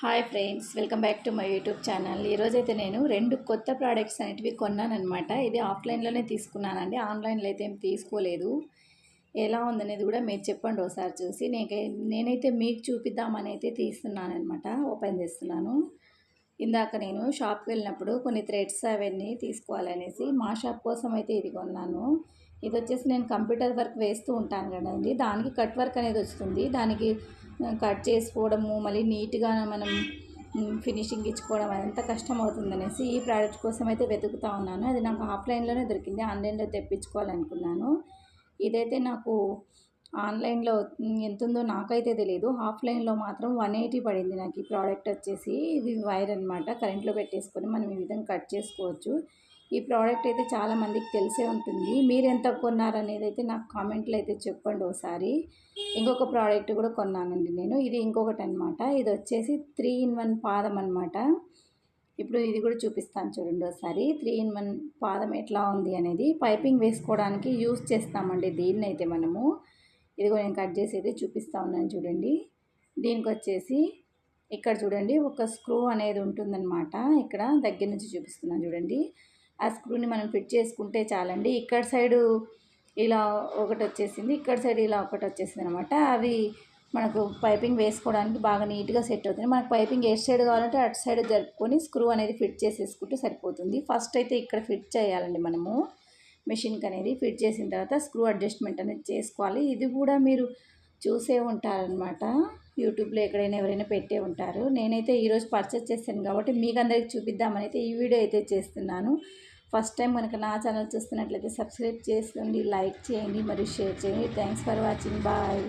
Hi friends welcome back to my YouTube channel. ఈరోజైతే నేను రెండు కొత్త ప్రోడక్ట్స్ అనేటివి కొన్నానమాట ఇది ఆఫ్లైన్లోనే తీసుకున్నానండి. ఆన్లైన్లో అయితే ఏం తీసుకోలేదు. ఎలా ఉందనేది కూడా మీరు చెప్పండి ఒకసారి చూసి. నేను నేనైతే మీకు చూపిద్దామని అయితే తీస్తున్నానమాట ఓపెన్ చేస్తున్నాను. ఇందాక నేను షాప్కి వెళ్ళినప్పుడు కొన్ని థ్రెడ్స్ అవన్నీ తీసుకోవాలనేసి మా షాప్ కోసం అయితే ఇది కొన్నాను. ఇది వచ్చేసి నేను కంప్యూటర్ వర్క్ వేస్తూ ఉంటాను కదండి. దానికి కట్ వర్క్ అనేది వస్తుంది. దానికి కట్ చేసుకోవడము మళ్ళీ నీట్గా మనం ఫినిషింగ్ ఇచ్చుకోవడం అదంతా కష్టం అవుతుందనేసి ఈ ప్రోడక్ట్ కోసం అయితే వెతుకుతా ఉన్నాను. అది నాకు ఆఫ్లైన్లోనే దొరికింది. ఆన్లైన్లో తెప్పించుకోవాలనుకున్నాను. ఇదైతే నాకు ఆన్లైన్లో ఎంతుందో నాకైతే తెలియదు ఆఫ్లైన్లో మాత్రం వన్ ఎయిటీ పడింది నాకు ఈ ప్రోడక్ట్ వచ్చేసి. ఇది వైర్ అనమాట కరెంట్లో పెట్టేసుకొని మనం ఈ విధంగా కట్ చేసుకోవచ్చు. ఈ ప్రోడక్ట్ అయితే చాలా మందికి తెలిసే ఉంటుంది. మీరు ఎంత కొన్నారనేది అయితే నాకు కామెంట్లో అయితే చెప్పండి ఒకసారి ఇంకొక ప్రోడక్ట్ కూడా కొన్నానండి నేను. ఇది ఇంకొకటి అనమాట ఇది వచ్చేసి త్రీ ఇన్ వన్ పాదం అనమాట ఇప్పుడు ఇది కూడా చూపిస్తాను చూడండి ఒకసారి త్రీ ఇన్ వన్ పాదం ఎట్లా ఉంది అనేది పైపింగ్ వేసుకోవడానికి యూస్ చేస్తామండి దీన్ని అయితే మనము. ఇది కూడా నేను కట్ చేసి అయితే చూపిస్తూ ఉన్నాను చూడండి. దీనికి వచ్చేసి ఇక్కడ చూడండి ఒక స్క్రూ అనేది ఉంటుందన్నమాట. ఇక్కడ దగ్గర నుంచి చూపిస్తున్నాను చూడండి. ఆ స్క్రూని మనం ఫిట్ చేసుకుంటే చాలండి. ఇక్కడ సైడు ఇలా ఒకటి వచ్చేసింది ఇక్కడ సైడ్ ఇలా ఒకటి వచ్చేసింది అనమాట అవి మనకు పైపింగ్ వేసుకోవడానికి బాగా నీట్గా సెట్ అవుతుంది మనకు పైపింగ్ ఏ సైడ్ కావాలంటే అటు సైడ్ జరుపుకొని స్క్రూ అనేది ఫిట్ చేసేసుకుంటే సరిపోతుంది. ఫస్ట్ అయితే ఇక్కడ ఫిట్ చేయాలండి మనము. మిషన్కి అనేది ఫిట్ చేసిన తర్వాత స్క్రూ అడ్జస్ట్మెంట్ అనేది చేసుకోవాలి. ఇది కూడా మీరు చూసే ఉంటారనమాట యూట్యూబ్లో ఎక్కడైనా ఎవరైనా పెట్టే ఉంటారు. నేనైతే ఈరోజు పర్చేస్ చేస్తాను కాబట్టి మీకు అందరికి చూపిద్దామని అయితే ఈ వీడియో అయితే చేస్తున్నాను. ఫస్ట్ టైం కనుక నా ఛానల్ చూస్తున్నట్లయితే సబ్స్క్రైబ్ చేసుకోండి లైక్ చేయండి మరియు షేర్ చేయండి. Thanks for watching bye